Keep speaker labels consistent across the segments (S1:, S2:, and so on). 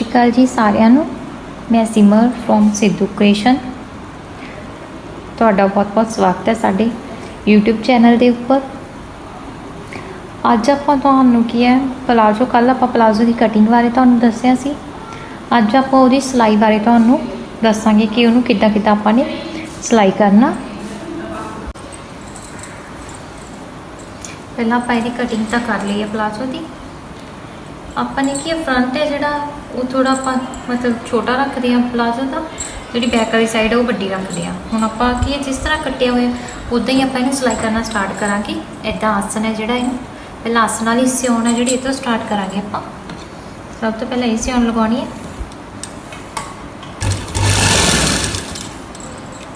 S1: ਸ਼੍ਰੀ ਅਕਾਲ ਜੀ ਸਾਰਿਆਂ ਨੂੰ। ਮੈਂ ਸਿਮਰ ਫਰੋਮ ਸਿੱਧੂ ਕ੍ਰੀਏਸ਼ਨ ਤੁਹਾਡਾ ਬਹੁਤ-ਬਹੁਤ ਸਵਾਗਤ ਹੈ ਸਾਡੇ YouTube ਚੈਨਲ ਦੇ ਉੱਪਰ। ਅੱਜ ਆਪਾਂ ਤੁਹਾਨੂੰ ਕੀ ਹੈ ਪਲਾਜ਼ੋ ਕੱਲ ਆਪਾਂ ਪਲਾਜ਼ੋ ਦੀ ਕਟਿੰਗ ਬਾਰੇ ਤੁਹਾਨੂੰ ਦੱਸਿਆ ਸੀ। ਅੱਜ ਆਪਾਂ ਉਹਦੀ ਸਿਲਾਈ ਬਾਰੇ ਤੁਹਾਨੂੰ ਦੱਸਾਂਗੇ ਕਿ ਉਹਨੂੰ ਕਿੱਦਾਂ ਕਿੱਦਾਂ ਆਪਾਂ ਨੇ ਸਿਲਾਈ ਕਰਨਾ। ਪਹਿਲਾਂ ਆਪਾਂ ਇਹਦੀ ਕਟਿੰਗ ਤਾਂ ਕਰ ਲਈ ਹੈ ਪਲਾਜ਼ੋ ਦੀ। ਆਪਾਂ ਨੇ ਕੀ ਫਰੰਟ ਹੈ ਜਿਹੜਾ, ਉਹ ਥੋੜਾ ਆਪਾਂ ਮਤਲਬ ਛੋਟਾ ਰੱਖਦੇ ਹਾਂ ਪਲਾਜ਼ੋ ਦਾ, ਜਿਹੜੀ ਬੈਕ ਵਾਲੀ ਸਾਈਡ ਹੈ ਉਹ ਵੱਡੀ ਰੱਖਦੇ ਹਾਂ। ਹੁਣ ਆਪਾਂ ਕੀ ਜਿਸ ਤਰ੍ਹਾਂ ਕੱਟਿਆ ਹੋਇਆ, ਉਦਾਂ ਹੀ ਆਪਾਂ ਇਹਨੂੰ ਸਿਲਾਈ ਕਰਨਾ ਸਟਾਰਟ ਕਰਾਂਗੇ। ਐਦਾਂ ਆਸਨ ਹੈ ਜਿਹੜਾ ਇਹਨੂੰ। ਪਹਿਲਾਂ ਆਸਨ ਵਾਲੀ ਸਿਉਣ ਹੈ ਜਿਹੜੀ, ਇਹ ਤੋਂ ਸਟਾਰਟ ਕਰਾਂਗੇ ਆਪਾਂ। ਸਭ ਤੋਂ ਪਹਿਲਾਂ ਇਹ ਸਿਉਣ ਲਗਾਉਣੀ ਹੈ।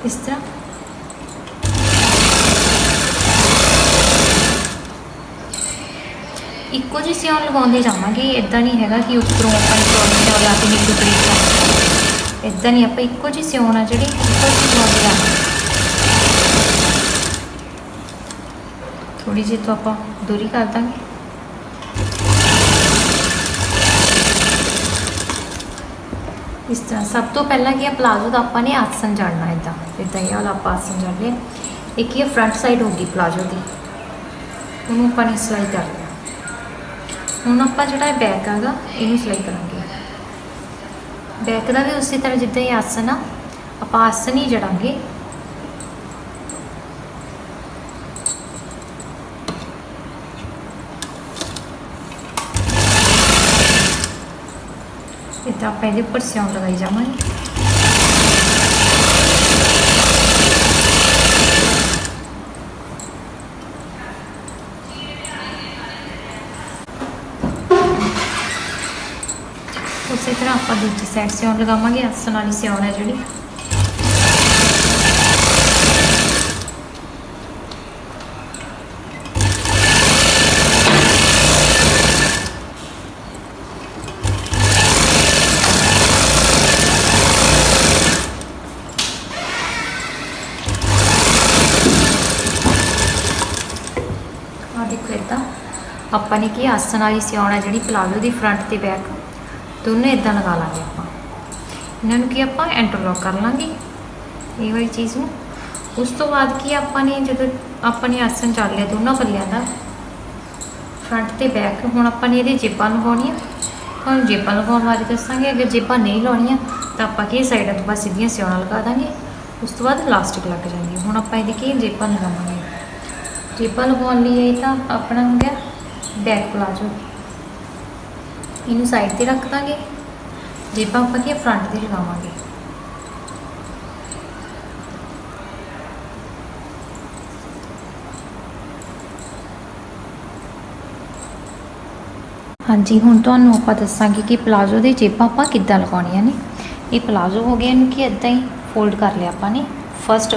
S1: ਇਸ ਤਰ੍ਹਾਂ। ਇੱਕੋ ਜਿਹੀ ਸਿਉਣ ਲਗਾਉਂਦੇ ਜਾਵਾਂਗੇ ਇਦਾਂ ਨਹੀਂ ਹੈਗਾ ਕਿ ਉੱਪਰੋਂ ਆਪਾਂ ਸਿਉਣ ਤੇ ਲਾ ਕੇ ਨੀਚੇ ਕਰੀਏ ਕਰ ਇਦਾਂ ਨਹੀਂ, ਆਪਾਂ ਇੱਕੋ ਜਿਹੀ ਸਿਉਣ ਆ ਜਿਹੜੀ ਇੱਕੋ ਜਿਹੀ ਲਗਾਉਂਦੇ ਜਾਵਾਂਗੇ ਥੋੜੀ ਜਿਹੀ ਤੋਂ ਆਪਾਂ ਦੂਰੀ ਕਰ ਦਾਂਗੇ। ਇਸ ਤਰ੍ਹਾਂ ਸਭ ਤੋਂ ਪਹਿਲਾਂ ਕੀ ਹੈ ਪਲਾਜ਼ੋ ਦਾ ਆਪਾਂ ਨੇ ਆਸਨ ਜੜਨਾ ਇਦਾਂ ਇਦਾਂ ਇਹ ਵਾਲਾ ਆਪਾਂ ਆਸਨ ਜੜ ਲਿਆ ਇੱਕ ਕੀ ਹੈ ਫਰੰਟ ਸਾਈਡ ਹੋਗੀ ਪਲਾਜ਼ੋ ਦੀ। ਉਹਨੂੰ ਆਪਾਂ ਨੇ ਸਿਲਾਈ ਕਰ ਹੁਣ ਆਪਾਂ ਜਿਹੜਾ ਇਹ ਬੈਕ ਹੈਗਾ ਇਹਨੂੰ ਸਿਲਾਈ ਕਰਾਂਗੇ। ਬੈਕ ਦਾ ਵੀ ਉਸੇ ਤਰ੍ਹਾਂ ਜਿੱਦਾਂ ਹੀ ਆਸਨ ਆ, ਆਪਾਂ ਆਸਨ ਹੀ ਜੜਾਂਗੇ। ਇਦਾਂ ਆਪਾਂ ਇਹਦੇ ਉੱਪਰ ਸਿਉਂ ਲਗਾਈ ਜਾਵਾਂਗੇ। ਉਸੇ ਤਰ੍ਹਾਂ ਆਪਾਂ ਦੂਜੀ ਸਾਈਡ ਸਿਉਣ ਲਗਾਵਾਂਗੇ ਆਸਣ ਵਾਲੀ ਸਿਉਣ ਹੈ ਜਿਹੜੀ। ਆਪਾਂ ਨੇ ਕੀ ਆਸਣ ਵਾਲੀ ਸਿਉਣ ਜਿਹੜੀ, ਪਲਾਜ਼ੋ ਦੀ ਫਰੰਟ ਤੇ ਬੈਕ ਦੋਨੇ ਇਦਾਂ ਲਗਾ ਲਾਂਗੇ ਆਪਾਂ। ਇਹਨਾਂ ਨੂੰ ਕੀ ਆਪਾਂ ਇੰਟਰਲੌਕ ਕਰ ਲਾਂਗੇ? ਇਹ ਵਾਲੀ ਚੀਜ਼ ਨੂੰ। ਉਸ ਤੋਂ ਬਾਅਦ ਕੀ ਆਪਾਂ ਨੇ ਜਦੋਂ ਆਪਾਂ ਨੇ ਆਸਣ ਚੱਲ ਲਿਆ ਦੋਨਾਂ ਪੱਲਿਆਂ ਦਾ ਫਰੰਟ ਤੇ ਬੈਕ ਹੁਣ ਆਪਾਂ ਨੇ ਇਹਦੇ ਜੇਬਾਂ ਲਗਾਉਣੀਆਂ। ਹੁਣ ਜੇਬਾਂ ਲਗਾਉਣ ਬਾਰੇ ਦੱਸਾਂਗੇ, ਅਗਰ ਜੇਬਾਂ ਨਹੀਂ ਲਾਉਣੀਆਂ, ਤਾਂ ਆਪਾਂ ਕੀ ਸਾਈਡਾਂ ਤੋਂ ਬਸ ਸਿੱਧੀਆਂ ਸਿਉਣਾ ਲਗਾ ਦਾਂਗੇ। ਉਸ ਤੋਂ ਬਾਅਦ ਇਲਾਸਟਿਕ ਲੱਗ ਜਾਂਦੀ ਹੁਣ ਆਪਾਂ ਇਹਦੀ ਕੀ ਜੇਬਾਂ ਲਗਾਵਾਂਗੇ? ਜੇਬਾਂ ਲਗਾਉਣ ਲਈ ਇਹ ਤਾਂ ਆਪਣਾ ਹੋ ਗਿਆ ਬੈਕ ਪਲਾਜੋ ਇਹਨੂੰ ਸਾਈਡ ਤੇ ਰੱਖ ਦਾਂਗੇ। ਜੇਬਾਂ ਆਪਾਂ ਕੀ ਫਰੰਟ ਤੇ ਲਗਾਵਾਂਗੇ। ਹਾਂਜੀ, ਹੁਣ ਤੁਹਾਨੂੰ ਆਪਾਂ ਦੱਸਾਂਗੇ ਕਿ ਪਲਾਜ਼ੋ ਦੇ ਜੇਬਾਂ ਆਪਾਂ ਕਿੱਦਾਂ ਲਗਾਉਣੀਆਂ ਨੇ। ਇਹ ਪਲਾਜ਼ੋ ਹੋ ਗਿਆ ਇਹਨੂੰ ਕਿ ਇਦਾਂ ਹੀ ਫੋਲਡ ਕਰ ਲਿਆ ਆਪਾਂ ਨੇ। ਫਸਟ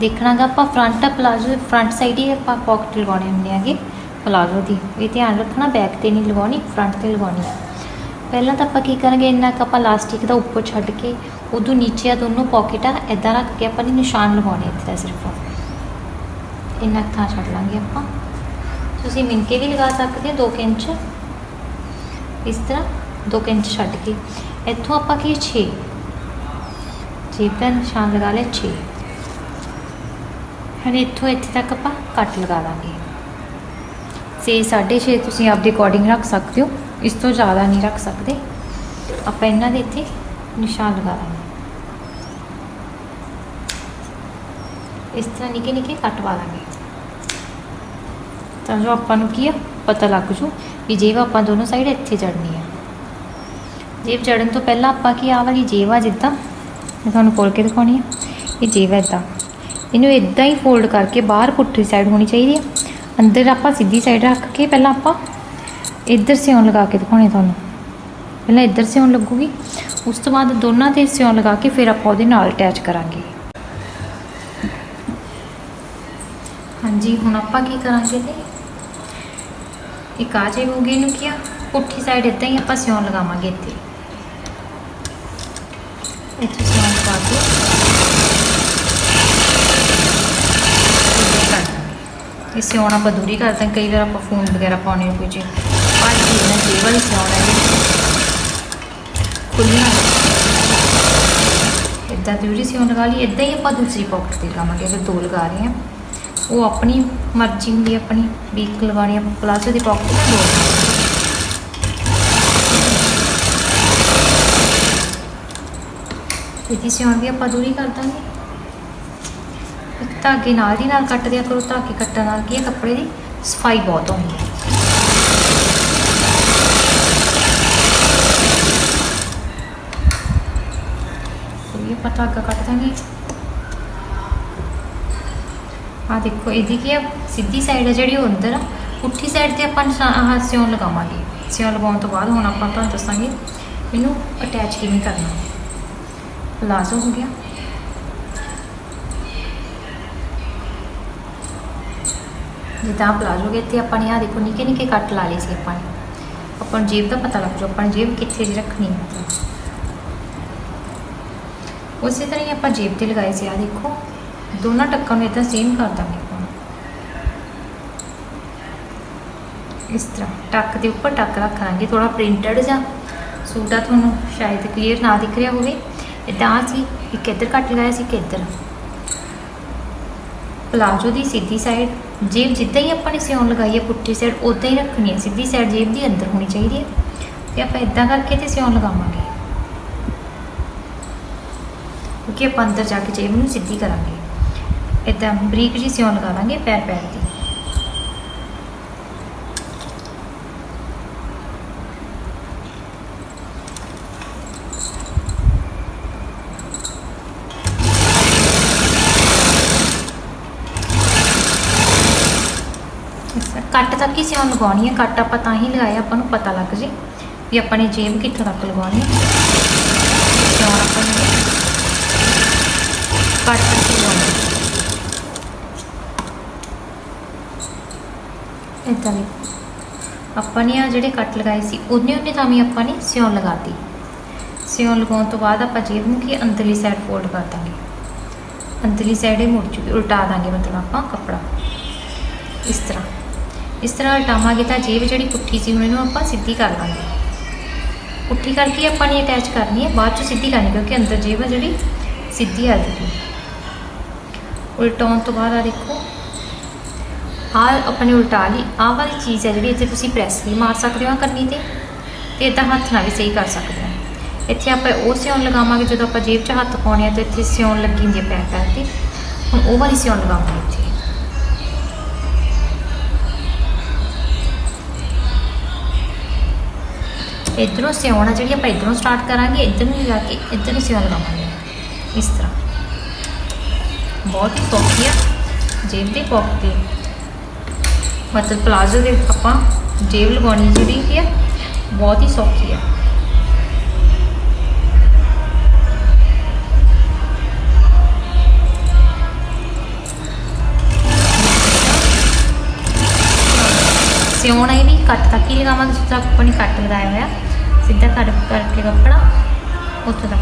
S1: ਦੇਖਣਾਗਾ ਆਪਾਂ ਫਰੰਟ ਪਲਾਜ਼ੋ ਫਰੰਟ ਸਾਈਡ ਹੀ ਆਪਾਂ ਪਾਕਟ ਲਗਾਉਣੇ ਹੁੰਦੇ ਆਗੇ। ਪਲਾਜ਼ੋ ਦੀ। ਇਹ ਧਿਆਨ ਰੱਖਣਾ, ਬੈਕ ਤੇ ਨਹੀਂ ਲਗਾਉਣੀ ਫਰੰਟ ਤੇ ਲਗਾਉਣੀ। ਹੈ ਪਹਿਲਾਂ ਤਾਂ ਆਪਾਂ ਕੀ ਕਰਾਂਗੇ, ਇੰਨਾ ਕੁ ਆਪਾਂ ਲਾਸਟਿਕ ਦਾ ਉੱਪਰ ਛੱਡ ਕੇ, ਉਦੋਂ ਨੀਚੇ ਆ ਦੋਨੋਂ ਪਾਕਟ ਆ ਇਦਾਂ ਰੱਖ ਕੇ ਆਪਾਂ ਨੇ ਨਿਸ਼ਾਨ ਲਗਾਉਣੇ ਇੱਥੇ ਦਾ ਸਿਰਫ। ਇੰਨਾ ਕੁ ਥਾਂ ਛੱਡ ਲਾਂਗੇ ਆਪਾਂ। ਤੁਸੀਂ ਮਿੰਕੇ ਵੀ ਲਗਾ ਸਕਦੇ ਹੋ 2 ਇੰਚ। ਇਸ ਤਰ੍ਹਾਂ 2 ਇੰਚ ਛੱਡ ਕੇ। ਇੱਥੋਂ ਆਪਾਂ ਕੀ 6 ਜੇਬ ਦਾ ਨਿਸ਼ਾਨ ਲਗਾ ਲਿਆ 6 ਹੁਣ ਇੱਥੋਂ ਇੱਥੇ ਤੱਕ ਆਪਾਂ ਕੱਟ ਲਗਾ ਦਾਂਗੇ। ਸੇ 6.5 ਤੁਸੀਂ ਆਪਦੇ ਅਕੋਰਡਿੰਗ ਰੱਖ ਸਕਦੇ ਹੋ। ਇਸ ਤੋਂ ਜ਼ਿਆਦਾ ਨਹੀਂ ਰੱਖ ਸਕਦੇ। ਆਪਾਂ ਇਹਨਾਂ ਦੇ ਇੱਥੇ ਨਿਸ਼ਾਨ ਲਗਾ ਦਾਂਗੇ। ਇਸ ਤਰ੍ਹਾਂ ਨਿੱਕੇ ਨਿੱਕੇ ਕੱਟ ਵਾ ਲਾਂਗੇ ਤਾਂ ਜੋ ਆਪਾਂ ਨੂੰ ਕੀ ਆ, ਪਤਾ ਲੱਗ ਜੂ ਵੀ ਜੇਬ ਆਪਾਂ ਦੋਨੋਂ ਸਾਈਡ ਇੱਥੇ ਜੜਨੀ ਆ। ਜੇਬ ਜੜਨ ਤੋਂ ਪਹਿਲਾਂ ਆਪਾਂ ਕੀ ਆ ਵਾਲੀ ਜੇਬ ਆ ਜਿੱਦਾਂ, ਮੈਂ ਤੁਹਾਨੂੰ ਖੋਲ ਕੇ ਦਿਖਾਉਣੀ ਆ। ਇਹ ਜੇਬ ਹੈ ਇਦਾਂ। ਇਹਨੂੰ ਇਦਾਂ ਹੀ ਫੋਲਡ ਕਰਕੇ ਬਾਹਰ ਪੁੱਠੀ ਸਾਈਡ ਹੋਣੀ ਚਾਹੀਦੀ ਆ। ਅੰਦਰ ਆਪਾਂ ਸਿੱਧੀ ਸਾਈਡ ਰੱਖ ਕੇ ਪਹਿਲਾਂ ਆਪਾਂ ਇੱਧਰ ਸਿਉਣ ਲਗਾ ਕੇ ਦਿਖਾਉਣੀ ਤੁਹਾਨੂੰ। ਪਹਿਲਾਂ ਇੱਧਰ ਸਿਉਣ ਲੱਗੂਗੀ, ਉਸ ਤੋਂ ਬਾਅਦ ਦੋਨਾਂ ਤੇ ਸਿਉਣ ਲਗਾ ਕੇ ਫਿਰ ਆਪਾਂ ਉਹਦੇ ਨਾਲ ਅਟੈਚ ਕਰਾਂਗੇ। ਹਾਂਜੀ, ਹੁਣ ਆਪਾਂ ਕੀ ਕਰਾਂਗੇ ਤੇ ਇੱਕ ਆ ਜੇ ਹੋ ਗਈ ਇਹਨੂੰ ਕੀ ਆ ਪੁੱਠੀ ਸਾਈਡ ਇਦਾਂ ਹੀ ਆਪਾਂ ਸਿਉਣ ਲਗਾਵਾਂਗੇ ਇੱਥੇ। ਇੱਥੇ ਇਹ ਸਿਉਣਾ ਆਪਾਂ ਦੂਰੀ ਕਰ ਸਕਦੇ ਕਈ ਵਾਰ ਆਪਾਂ ਫੋਨ ਵਗੈਰਾ ਪਾਉਣੇ ਹੋ ਕੋਈ ਜੀ ਪਰ ਇਹ ਨਾ ਜੇ ਸਿਉਣਾ ਹੈ। ਖੁੱਲੀਆਂ ਇਦਾਂ ਦੂਰੀ ਸਿਉਣ ਲਗਾ ਲਈ ਇਦਾਂ ਹੀ ਆਪਾਂ ਦੂਸਰੀ ਪਾਕਟ ਤੇ ਲਗਾਵਾਂਗੇ ਅਗਰ ਦੋ ਲਗਾ ਰਹੇ ਹਾਂ, ਉਹ ਆਪਣੀ ਮਰਜ਼ੀ ਹੁੰਦੀ ਆਪਣੀ ਬੀਕ ਇੱਕ ਆਪਾਂ ਪਲਾਜ਼ੋ ਦੀ ਪਾਕਟ ਤੇ ਦੋ ਇਹਦੀ ਸਿਉਣ ਵੀ ਆਪਾਂ ਦੂਰੀ ਕਰ ਦਾਂਗੇ। ਧਾਗੇ ਨਾਲ ਦੀ ਨਾਲ ਕੱਟ ਦਿਆ ਕਰੋ ਧਾਗੇ ਕੱਟਣ ਨਾਲ ਕੀ ਹੈ ਕੱਪੜੇ ਦੀ ਸਫ਼ਾਈ ਬਹੁਤ ਹੁੰਦੀ ਹੈ। ਇਹ ਪਤਾ ਧਾਗਾ ਕੱਟ ਦਾਂਗੇ। ਆ ਦੇਖੋ, ਇਹਦੀ ਕੀ ਆ, ਸਿੱਧੀ ਸਾਈਡ ਹੈ ਜਿਹੜੀ ਉਹ ਅੰਦਰ ਆ ਪੁੱਠੀ ਸਾਈਡ ਤੇ ਆਪਾਂ ਨਿਸ਼ਾਨ ਆਹ ਸਿਉਣ ਲਗਾਵਾਂਗੇ। ਸਿਉਂ ਲਗਾਉਣ ਤੋਂ ਬਾਅਦ ਹੁਣ ਆਪਾਂ ਤੁਹਾਨੂੰ ਦੱਸਾਂਗੇ, ਇਹਨੂੰ ਅਟੈਚ ਕਿਵੇਂ ਕਰਨਾ। ਪਲਾਜ਼ੋ ਹੋ ਗਿਆ। ਜਿੱਦਾਂ ਪਲਾਜ਼ੋ ਗਏ ਤੇ ਆਪਾਂ ਨੇ ਆ ਦੇਖੋ, ਨਿੱਕੇ ਨਿੱਕੇ ਕੱਟ ਲਾ ਲਏ ਸੀ ਆਪਾਂ ਨੇ। ਆਪਾਂ ਨੂੰ ਜੇਬ ਦਾ ਪਤਾ ਲੱਗ ਜੂ ਆਪਾਂ ਨੇ ਜੇਬ ਕਿੱਥੇ ਦੀ ਰੱਖਣੀ ਹੈ। ਉਸੇ ਤਰ੍ਹਾਂ ਹੀ ਆਪਾਂ ਜੇਬ ਤੇ ਲਗਾਏ ਸੀ ਆ ਦੇਖੋ। ਦੋਨਾਂ ਟੱਕਾਂ ਨੂੰ ਇਦਾਂ ਸੇਮ ਕਰ ਦਾਂਗੇ ਇਸ ਤਰ੍ਹਾਂ, ਟੱਕ ਦੇ ਉੱਪਰ ਟੱਕ ਰੱਖਾਂਗੇ ਥੋੜਾ ਪ੍ਰਿੰਟਡ ਜਾਂ ਸੂਟਾ ਤੁਹਾਨੂੰ ਸ਼ਾਇਦ ਕਲੀਅਰ ਨਾ ਦਿਖ ਰਿਹਾ ਹੋਵੇ। ਇਦਾਂ ਸੀ, ਇੱਕ ਇੱਧਰ ਕੱਟ ਲਗਾਇਆ ਸੀ, ਇੱਕ ਇੱਧਰ। ਪਲਾਜੋ ਦੀ ਸਿੱਧੀ ਸਾਈਡ ਜੇਬ ਜਿੱਦਾਂ ਹੀ ਆਪਾਂ ਨੇ ਸਿਉਣ ਲਗਾਈ ਹੈ, ਪੁੱਠੀ ਸਾਈਡ ਉਦਾਂ ਹੀ ਰੱਖਣੀ ਹੈ। ਸਿੱਧੀ ਸਾਈਡ ਜੇਬ ਦੀ ਅੰਦਰ ਹੋਣੀ ਚਾਹੀਦੀ ਹੈ। ਤੇ ਆਪਾਂ ਇਦਾਂ ਕਰਕੇ ਤੇ ਸਿਉਣ ਲਗਾਵਾਂਗੇ। ਕਿਉਂਕਿ ਆਪਾਂ ਅੰਦਰ ਜਾ ਕੇ ਜੇਬ ਨੂੰ ਸਿੱਧੀ ਕਰਾਂਗੇ। ਇਦਾਂ ਬਰੀਕ ਜੀ ਸਿਉਣ ਲਗਾਵਾਂਗੇ ਪੈਰ ਪੈਰ ਦੀ। ਕੱਟ ਤੱਕ ਹੀ ਸਿਉਣ ਲਗਾਉਣੀ ਹੈ ਕੱਟ ਆਪਾਂ ਤਾਂ ਹੀ ਲਗਾਇਆ ਆਪਾਂ ਨੂੰ ਪਤਾ ਲੱਗ ਜੇ ਵੀ ਆਪਾਂ ਨੇ ਜੇਬ ਕਿੱਥੋਂ ਤੱਕ ਲਗਾਉਣੀ ਹੈ ਸਿਉਣ ਆਪਾਂ ਨੇ ਕੱਟ ਤੱਕ ਹੀ ਲਗਾਉਣੀ। ਹੈ ਇਦਾਂ ਨਹੀਂ। ਆਪਾਂ ਨੇ ਆ ਜਿਹੜੇ ਕੱਟ ਲਗਾਏ ਸੀ, ਉਹਨੇ ਉਹਨੇ ਤਾਂ ਵੀ ਆਪਾਂ ਨੇ ਸਿਉਣ ਲਗਾਤੀ ਸਿਉਣ ਲਗਾਉਣ ਤੋਂ ਬਾਅਦ ਆਪਾਂ ਜੇਬ ਨੂੰ ਕੀ ਅੰਦਰਲੀ ਸਾਈਡ ਫੋਲਡ ਕਰ ਦਾਂਗੇ। ਅੰਦਰਲੀ ਸਾਈਡ ਹੀ ਮੁੜ ਚੁੱਕੀ ਉਲਟਾ ਦਾਂਗੇ ਮਤਲਬ ਆਪਾਂ ਕੱਪੜਾ। ਇਸ ਤਰ੍ਹਾਂ। ਇਸ ਤਰ੍ਹਾਂ ਉਲਟਾਵਾਂਗੇ ਤਾਂ ਜੇਬ ਜਿਹੜੀ ਪੁੱਠੀ ਸੀ ਹੁਣ ਇਹਨੂੰ ਆਪਾਂ ਸਿੱਧੀ ਕਰ ਲਾਂਗੇ। ਪੁੱਠੀ ਕਰਕੇ ਆਪਾਂ ਨੇ ਅਟੈਚ ਕਰਨੀ ਹੈ, ਬਾਅਦ ਚ ਸਿੱਧੀ ਕਰਨੀ, ਕਿਉਂਕਿ ਅੰਦਰ ਜੇਬ ਆ ਜਿਹੜੀ ਸਿੱਧੀ ਆ ਜੂਗੀ। ਉਲਟਾਉਣ ਤੋਂ ਬਾਅਦ ਆ ਦੇਖੋ, ਆ ਆਪਣੇ ਉਲਟਾ ਲਈ। ਆਹ ਵਾਲੀ ਚੀਜ਼ ਹੈ ਜਿਹੜੀ ਇੱਥੇ ਤੁਸੀਂ ਪ੍ਰੈਸ ਵੀ ਮਾਰ ਸਕਦੇ ਹੋ ਆਹ ਕਰਨੀ ਤੇ ਤੇ ਇਦਾਂ ਹੱਥ ਨਾਲ ਵੀ ਸਹੀ ਕਰ ਸਕਦੇ ਹੋ। ਇੱਥੇ ਆਪਾਂ ਉਹ ਸਿਉਣ ਲਗਾਵਾਂਗੇ ਜਦੋਂ ਆਪਾਂ ਜੇਬ 'ਚ ਹੱਥ ਪਾਉਣੇ ਆ, ਤੇ ਇੱਥੇ ਸਿਉਣ ਲੱਗੀ ਹੁੰਦੀ ਹੈ ਪੈਰ ਪੈਰ ਤੇ ਹੁਣ ਉਹ ਵਾਲੀ ਸਿਉਣ ਲਗਾਵਾਂਗੇ ਇੱਥੇ। ਇਧਰੋਂ ਸਿਉਣ ਜਿਹੜੀ ਆਪਾਂ ਇਧਰੋਂ ਸਟਾਰਟ ਕਰਾਂਗੇ, ਇਧਰ ਨੂੰ ਜਾ ਕੇ ਇਧਰ ਨੂੰ ਸਿਉਣ ਲਗਾਵਾਂਗੇ। ਇਸ ਤਰ੍ਹਾਂ। ਬਹੁਤ ਹੀ ਸੌਖੀ ਆ, ਜੇਬ ਦੇ ਪੌਕ ਮਤਲਬ ਪਲਾਜ਼ੋ ਦੇ ਆਪਾਂ ਜੇਬ ਲਗਾਉਣੀ ਜਿਹੜੀ ਕੀ ਆ, ਬਹੁਤ ਹੀ ਸੌਖੀ ਆ। ਸਿਉਣਾ ਇਹ ਵੀ ਕੱਟ ਤੱਕ ਹੀ ਲਗਾਵਾਂਗੇ ਜਿੱਥੇ ਤੱਕ ਆਪਾਂ ਨੇ ਕੱਟ ਲਗਾਇਆ ਹੋਇਆ। ਸਿੱਧਾ ਕੱਟ ਕਰਕੇ ਕੱਪੜਾ ਉੱਥੇ ਤੱਕ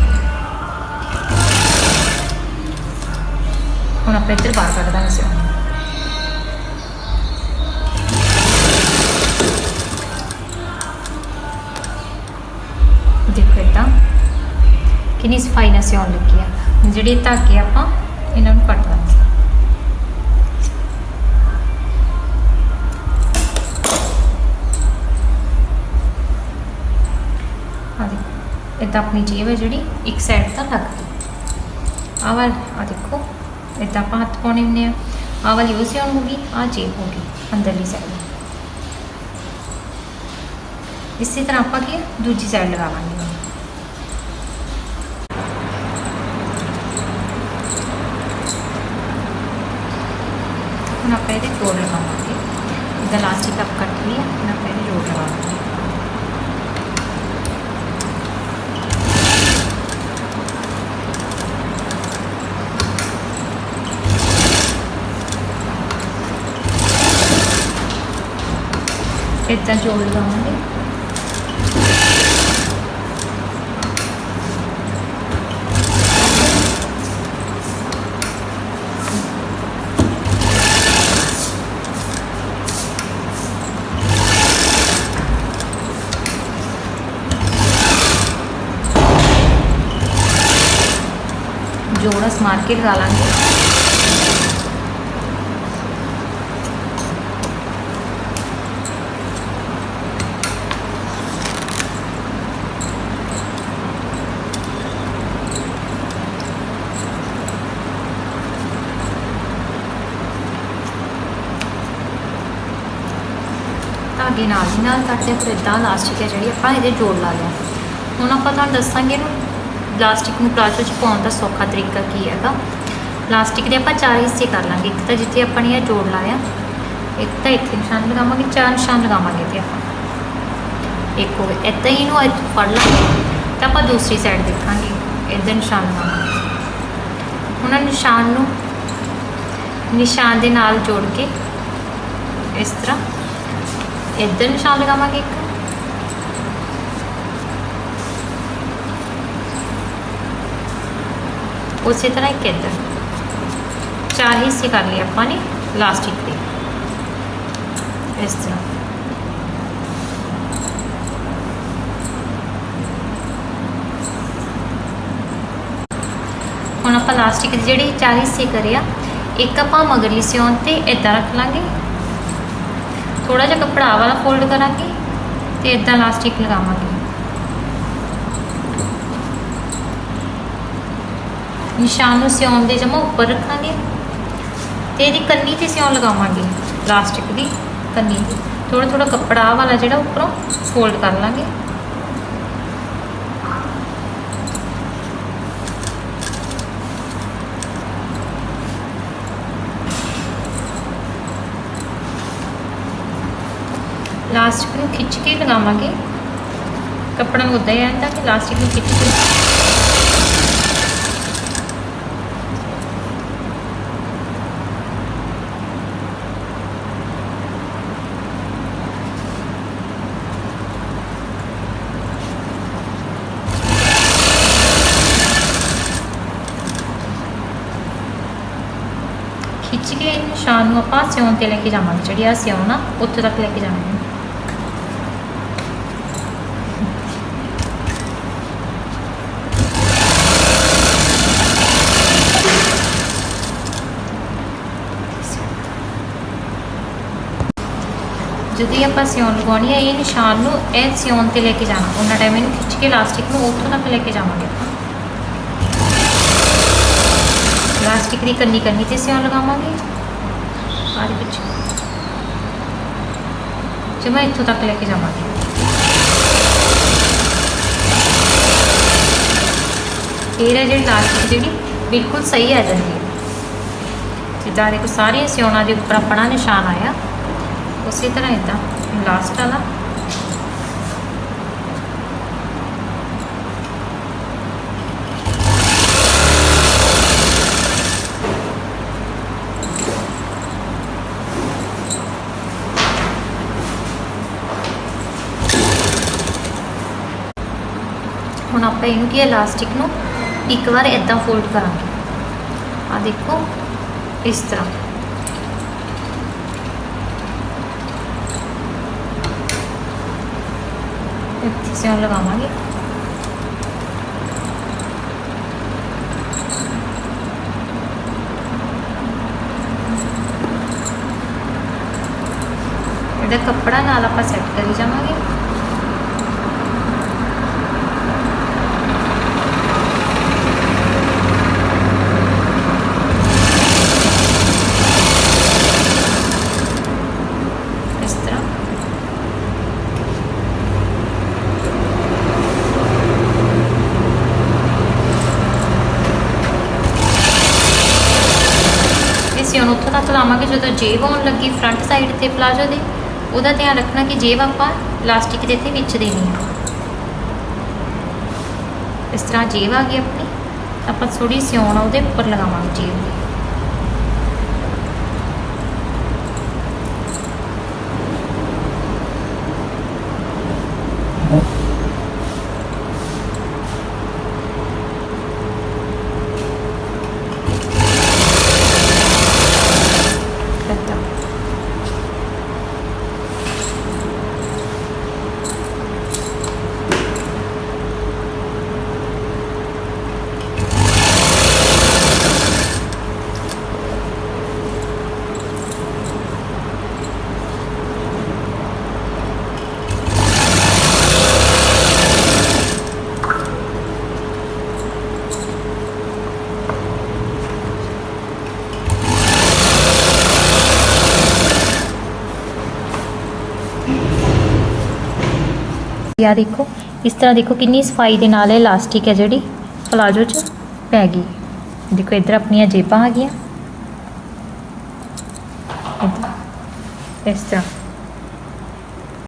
S1: ਹੁਣ ਆਪਾਂ ਇੱਧਰ ਬਾਹਰ ਕੱਢ ਦਾਂਗੇ ਸਿਉਣਾ ਦੇਖੋ ਇਦਾਂ, ਕਿੰਨੀ ਸਫ਼ਾਈ ਨਾਲ ਸਿਉਣ ਲੱਗੀ ਆ। ਹੁਣ ਜਿਹੜੇ ਧਾਗੇ ਆਪਾਂ ਇਦਾਂ ਆਪਣੀ ਜੇਬ ਹੈ ਜਿਹੜੀ, ਇੱਕ ਸਾਈਡ ਤਾਂ ਲੱਗ ਗਈ। ਆਹ ਵਾਲ ਆ ਦੇਖੋ ਇਦਾਂ ਆਪਾਂ ਹੱਥ ਪਾਉਣੇ ਹੁੰਦੇ ਆ। ਆਹ ਵਾਲੀ ਉਹ ਸਿਉਣ ਹੋ ਗਈ, ਆਹ ਜੇਬ ਹੋ ਗਈ, ਅੰਦਰਲੀ ਸਾਈਡ ਇਸੇ ਤਰ੍ਹਾਂ ਆਪਾਂ ਕੀ, ਦੂਜੀ ਸਾਈਡ ਲਗਾਵਾਂਗੇ ਹੁਣ। ਆਪਾਂ ਇਹਦੇ ਜੋੜ ਲਗਾਵਾਂਗੇ। ਇਹਦਾ ਲਾਸਟਿਕ ਆਪ ਕੱਟ ਲਿਆ, ਹੁਣ ਆਪਾਂ ਇਹਦੇ ਜੋੜ ਲਗਾਵਾਂਗੇ। ਇੱਦਾਂ ਜੋੜ ਲਵਾਂਗੇ। ਜੋੜਸ ਮਾਰ ਕੇ ਲਗਾ ਲਾਂਗੇ। ਧਾਗੇ ਨਾਲ ਦੀ ਨਾਲ ਕੱਟਦੇ ਫਿਰ ਇਦਾਂ ਲਾਸਟਿਕ ਹੈ ਜਿਹੜੀ ਆਪਾਂ ਇਹਦੇ ਜੋੜ ਲਾ ਲਿਆ। ਹੁਣ ਆਪਾਂ ਤੁਹਾਨੂੰ ਦੱਸਾਂਗੇ ਇਹਨੂੰ ਪਲਾਸਟਿਕ ਨੂੰ ਪਲਾਜੋ 'ਚ ਪਾਉਣ ਦਾ ਸੌਖਾ ਤਰੀਕਾ ਕੀ ਹੈਗਾ। ਪਲਾਸਟਿਕ ਦੇ ਆਪਾਂ ਚਾਰ ਹਿੱਸੇ ਕਰ ਲਾਂਗੇ, ਇੱਕ ਤਾਂ ਜਿੱਥੇ ਆਪਾਂ ਨੇ ਇਹ ਜੋੜ ਲਾਇਆ, ਇੱਕ ਤਾਂ ਇੱਥੇ ਨਿਸ਼ਾਨ ਲਗਾਵਾਂਗੇ, ਚਾਰ ਨਿਸ਼ਾਨ ਲਗਾਵਾਂਗੇ ਤੇ ਆਪਾਂ। ਇੱਕ ਹੋ ਗਿਆ ਇੱਦਾਂ ਹੀ ਇਹਨੂੰ ਫੜ ਲਾਂਗੇ, ਤਾਂ ਆਪਾਂ ਦੂਸਰੀ ਸਾਈਡ ਦੇਖਾਂਗੇ ਇੱਧਰ ਨਿਸ਼ਾਨ ਲਗਾਵਾਂਗੇ। ਹੁਣ ਨਿਸ਼ਾਨ ਨੂੰ, ਨਿਸ਼ਾਨ ਦੇ ਨਾਲ ਜੋੜ ਕੇ, ਇਸ ਤਰ੍ਹਾਂ ਇੱਧਰ ਨਿਸ਼ਾਨ ਲਗਾਵਾਂਗੇ ਇੱਕ। ਉਸੇ ਤਰ੍ਹਾਂ ਇੱਕ ਇੱਧਰ। ਚਾਰ ਹਿੱਸੇ ਕਰ ਲਏ ਆਪਾਂ ਨੇ ਲਾਸਟਿਕ ਦੇ ਇਸ ਤਰ੍ਹਾਂ। ਹੁਣ ਆਪਾਂ ਲਾਸਟਿਕ ਦੇ ਜਿਹੜੇ ਚਾਰ ਹਿੱਸੇ ਕਰੇ ਆ, ਇੱਕ ਆਪਾਂ ਮਗਰਲੀ ਸਿਉਣ ਤੇ ਇਦਾਂ ਰੱਖ ਲਾਂਗੇ। ਥੋੜਾ ਜਿਹਾ ਕੱਪੜਾ ਵਾਲਾ ਫੋਲਡ ਕਰਾਂਗੇ ਤੇ ਇਦਾਂ ਲਾਸਟਿਕ ਲਗਾਵਾਂਗੇ। ਨਿਸ਼ਾਨ ਨੂੰ ਸਿਉਣ ਦੇ ਜਮਾ ਉੱਪਰ ਰੱਖਾਂਗੇ ਤੇ ਇਹਦੀ ਕੰਨੀ ਤੇ ਸਿਉਣ ਲਗਾਵਾਂਗੇ ਪਲਾਸਟਿਕ ਦੀ ਕੰਨੀ ਤੇ ਥੋੜਾ ਥੋੜਾ ਕੱਪੜਾ ਵਾਲਾ ਜਿਹੜਾ ਉੱਪਰੋਂ ਫੋਲਡ ਕਰ ਲਾਂਗੇ। ਲਾਸਟਿਕ ਨੂੰ ਖਿੱਚ ਕੇ ਲਗਾਵਾਂਗੇ ਕੱਪੜਾ ਨੂੰ ਉੱਦਾਂ ਹੀ ਰਹਿੰਦਾ ਕਿ ਲਾਸਟਿਕ ਨੂੰ ਖਿੱਚ ਕੇ ਖਿੱਚ ਕੇ ਇਹ ਨਿਸ਼ਾਨ ਨੂੰ ਆਪਾਂ ਸਿਉਣ ਤੇ ਲੈ ਕੇ ਜਾਵਾਂਗੇ ਜਿਹੜੀ ਆ ਸਿਉਣ ਆ ਉੱਥੇ ਤੱਕ ਲੈ ਕੇ ਜਾਵਾਂਗੇ ਜਦੋਂ ਹੀ ਆਪਾਂ ਸਿਉਣ ਲਗਾਉਣੀ ਹੈ, ਇਹ ਨਿਸ਼ਾਨ ਨੂੰ, ਇਹ ਸਿਉਣ ਤੇ ਲੈ ਕੇ ਜਾਣਾ। ਉਹਨਾਂ ਟਾਈਮ ਇਹਨੂੰ ਖਿੱਚ ਕੇ ਲਾਸਟਿਕ ਨੂੰ ਉੱਥੋਂ ਤੱਕ ਲੈ ਕੇ ਜਾਵਾਂਗੇ ਆਪਾਂ। ਪਲਾਸਟਿਕ ਦੀ ਕੰਨੀ ਕੰਨੀ ਤੇ ਸਿਉਣ ਲਗਾਵਾਂਗੇ। ਸਾਰੇ ਪਿੱਛੇ ਜਮਾ ਇੱਥੋਂ ਤੱਕ ਲੈ ਕੇ ਜਾਵਾਂਗੇ। ਫਿਰ ਇਹ ਜਿਹੜੀ ਲਾਸਟਿਕ ਜਿਹੜੀ, ਬਿਲਕੁਲ ਸਹੀ ਆ ਜਾਂਦੀ ਹੈ। ਜਿੱਦਾਂ ਦੇਖੋ, ਸਾਰੀਆਂ ਸਿਉਣਾ ਦੇ ਉੱਪਰ ਆਪਣਾ ਨਿਸ਼ਾਨ ਆਇਆ। ਉਸੇ ਤਰ੍ਹਾਂ ਇਦਾਂ ਲਾਸਟ ਵਾਲਾ ਹੁਣ ਆਪਾਂ ਇਹਨੂੰ ਕੀ ਇਲਾਸਟਿਕ ਨੂੰ ਇੱਕ ਵਾਰ ਇਦਾਂ ਫੋਲਡ ਕਰਾਂਗੇ ਆ ਦੇਖੋ ਇਸ ਤਰ੍ਹਾਂ ਇੱਥੇ ਸਿਉਣ ਲਗਾਵਾਂਗੇ। ਇਹਦਾ ਕੱਪੜਾ ਨਾਲ ਆਪਾਂ ਸੈੱਟ ਕਰੀ ਜਾਵਾਂਗੇ ਇਸ ਤਰ੍ਹਾਂ ਇਹ ਸਿਉਣ ਲਾਵਾਂਗੇ ਜਦੋਂ ਜੇਬ ਆਉਣ ਲੱਗੀ ਫਰੰਟ ਸਾਈਡ ਤੇ ਪਲਾਜੋ ਦੇ, ਉਹਦਾ ਧਿਆਨ ਰੱਖਣਾ ਕਿ ਜੇਬ ਆਪਾਂ ਪਲਾਸਟਿਕ ਦੇ ਇੱਥੇ ਵਿੱਚ ਦੇਣੀ ਹੈ ਇਸ ਤਰ੍ਹਾਂ ਜੇਬ ਆ ਗਈ ਆਪਣੀ, ਆਪਾਂ ਥੋੜੀ ਸਿਉਣ ਉਹਦੇ ਉੱਪਰ ਲਗਾਵਾਂਗੇ ਜੇਬ ਦੇ ਏਦਾਂ। ਆ ਦੇਖੋ, ਇਸ ਤਰ੍ਹਾਂ ਦੇਖੋ ਕਿੰਨੀ ਸਫ਼ਾਈ ਦੇ ਨਾਲ ਇਹ ਇਲਾਸਟਿਕ ਹੈ ਜਿਹੜੀ ਪਲਾਜੋ 'ਚ ਪੈ ਗਈ। ਦੇਖੋ ਇੱਧਰ ਆਪਣੀਆਂ ਜੇਬਾਂ ਆ ਗਈਆਂ। ਇਸ ਤਰ੍ਹਾਂ।